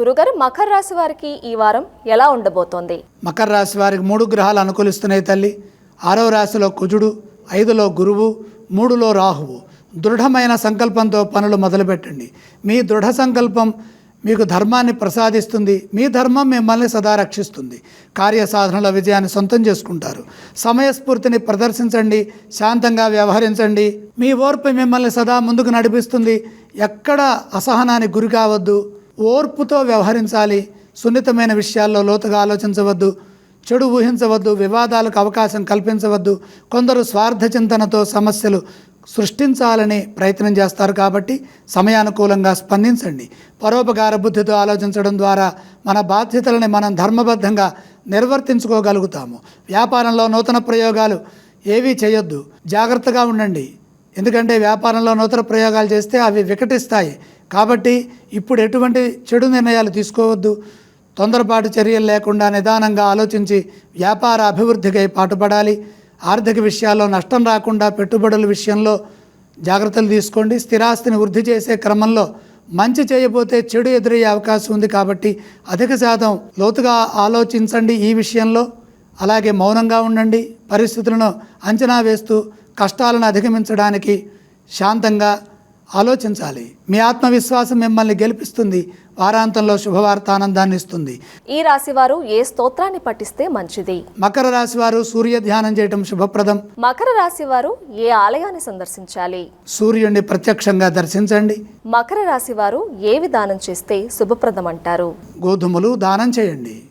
గురుగారు మకర రాశి వారికి ఈ వారం ఎలా ఉండబోతోంది? మకర రాశి వారికి మూడు గ్రహాలు అనుకూలిస్తున్నాయి తల్లి. ఆరవ రాశిలో కుజుడు ఐదులో గురువు మూడులో రాహువు. దృఢమైన సంకల్పంతో పనులు మొదలుపెట్టండి. మీ దృఢ సంకల్పం మీకు ధర్మాన్ని ప్రసాదిస్తుంది. మీ ధర్మం మిమ్మల్ని సదా రక్షిస్తుంది. కార్యసాధనలో విజయాన్ని సొంతం చేసుకుంటారు. సమయస్ఫూర్తిని ప్రదర్శించండి. శాంతంగా వ్యవహరించండి. మీ ఓర్పు మిమ్మల్ని సదా ముందుకు నడిపిస్తుంది. ఎక్కడ అసహనానికి గురి కావద్దు. ఓర్పుతో వ్యవహరించాలి. సున్నితమైన విషయాల్లో లోతుగా ఆలోచించవద్దు. చెడు ఊహించవద్దు. వివాదాలకు అవకాశం కల్పించవద్దు. కొందరు స్వార్థ చింతనతో సమస్యలు సృష్టించాలని ప్రయత్నం చేస్తారు కాబట్టి సమయానుకూలంగా స్పందించండి. పరోపకార బుద్ధితో ఆలోచించడం ద్వారా మన బాధ్యతలని మనం ధర్మబద్ధంగా నిర్వర్తించుకోగలుగుతాము. వ్యాపారంలో నూతన ప్రయోగాలు ఏవీ చేయొద్దు. జాగ్రత్తగా ఉండండి. ఎందుకంటే వ్యాపారంలో నూతన ప్రయోగాలు చేస్తే అవి వికటిస్తాయి. కాబట్టి ఇప్పుడు ఎటువంటి చెడు నిర్ణయాలు తీసుకోవద్దు. తొందరపాటు చర్యలు లేకుండా నిదానంగా ఆలోచించి వ్యాపార అభివృద్ధికై పాటుపడాలి. ఆర్థిక విషయాల్లో నష్టం రాకుండా పెట్టుబడుల విషయంలో జాగ్రత్తలు తీసుకోండి. స్థిరాస్తిని వృద్ధి చేసే క్రమంలో మంచి చేయబోతే చెడు ఎదురయ్యే అవకాశం ఉంది కాబట్టి అధిక శాతం లోతుగా ఆలోచించండి ఈ విషయంలో. అలాగే మౌనంగా ఉండండి. పరిస్థితులను అంచనా వేస్తూ కష్టాలను అధిగమించడానికి శాంతంగా ఆలోచించాలి. మీ ఆత్మవిశ్వాసం మిమ్మల్ని గెలిపిస్తుంది. వారాంతంలో శుభవార్త ఆనందాన్ని ఇస్తుంది. ఈ రాశి వారు ఏ స్తోత్రాన్ని పఠిస్తే మంచిది? మకర రాశి వారు సూర్య ధ్యానం చేయటం శుభప్రదం. మకర రాశి వారు ఏ ఆలయాన్ని సందర్శించాలి? సూర్యుడిని ప్రత్యక్షంగా దర్శించండి. మకర రాశి వారు ఏ విధానం చేస్తే శుభప్రదం అంటారు? గోధుమలు దానం చేయండి.